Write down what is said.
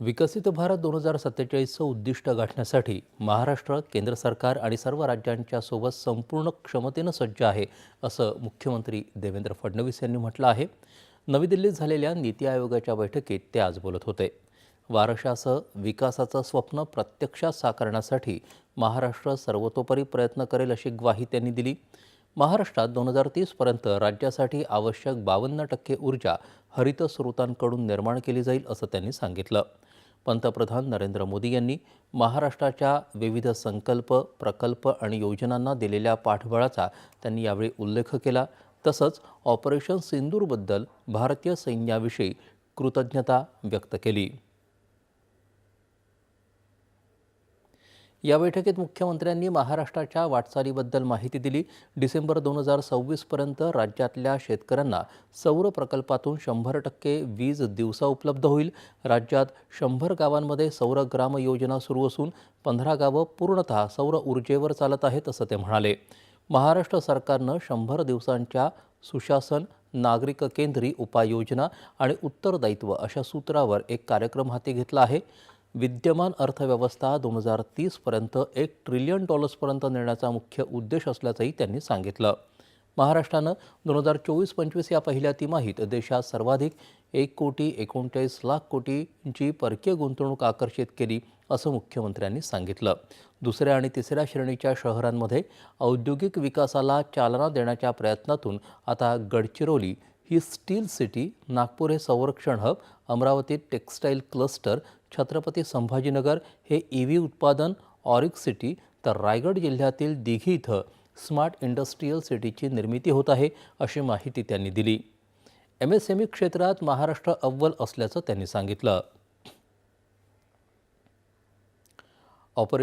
विकसित भारत दोन हजार सत्तेचाळीसचं उद्दिष्ट गाठण्यासाठी महाराष्ट्र केंद्र सरकार आणि सर्व राज्यांच्या सोबत संपूर्ण क्षमतेनं सज्ज आहे असं मुख्यमंत्री देवेंद्र फडणवीस यांनी म्हटलं आहे. नवी दिल्लीत झालेल्या नीती आयोगाच्या बैठकीत ते आज बोलत होते. वारशासह विकासाचं स्वप्न प्रत्यक्षात साकारण्यासाठी महाराष्ट्र सर्वतोपरी प्रयत्न करेल अशी ग्वाही त्यांनी दिली. महाराष्ट्रात दोन हजार तीसपर्यंत राज्यासाठी आवश्यक बावन्न टक्के ऊर्जा हरित स्रोतांकडून निर्माण केली जाईल असं त्यांनी सांगितलं. पंतप्रधान नरेंद्र मोदी यांनी महाराष्ट्राच्या विविध संकल्प प्रकल्प आणि योजनांना दिलेल्या पाठबळाचा त्यांनी यावेळी उल्लेख केला. तसंच ऑपरेशन सिंदूरबद्दल भारतीय सैन्याविषयी कृतज्ञता व्यक्त केली. या बैठकीत मुख्यमंत्र्यांनी महाराष्ट्राच्या वाटचालीबद्दल माहिती दिली. डिसेंबर दोन हजार सव्वीसपर्यंत राज्यातल्या शेतकऱ्यांना सौर प्रकल्पातून शंभर टक्के वीज दिवसा उपलब्ध होईल. राज्यात शंभर गावांमध्ये सौर ग्राम योजना सुरू असून पंधरा गावं पूर्णतः सौर ऊर्जेवर चालत आहेत असं ते म्हणाले. महाराष्ट्र सरकारनं शंभर दिवसांच्या सुशासन नागरिक केंद्री उपाययोजना आणि उत्तरदायित्व अशा सूत्रावर एक कार्यक्रम हाती घेतला आहे. विद्यमान अर्थव्यवस्था दोन हजार तीसपर्यंत एक ट्रिलियन डॉलर्सपर्यंत नेण्याचा मुख्य उद्देश असल्याचंही त्यांनी सांगितलं. महाराष्ट्रानं दोन हजार चोवीस पंचवीस या पहिल्या तिमाहीत देशात सर्वाधिक एक कोटी एकोणचाळीस लाख कोटींची परकीय गुंतवणूक आकर्षित केली असं मुख्यमंत्र्यांनी सांगितलं. दुसऱ्या आणि तिसऱ्या श्रेणीच्या शहरांमध्ये औद्योगिक विकासाला चालना देण्याच्या प्रयत्नातून आता गडचिरोली ही स्टील सिटी नागपूर हे संरक्षण हब अमरावतीत टेक्स्टाईल क्लस्टर छत्रपती संभाजीनगर हे ई व्ही उत्पादन ऑरिक सिटी तर रायगड जिल्ह्यातील दिघी इथं स्मार्ट इंडस्ट्रीयल सिटीची निर्मिती होत आहे अशी माहिती त्यांनी दिली. एम एस एम ई क्षेत्रात महाराष्ट्र अव्वल असल्याचं त्यांनी सांगितलं. ऑपरे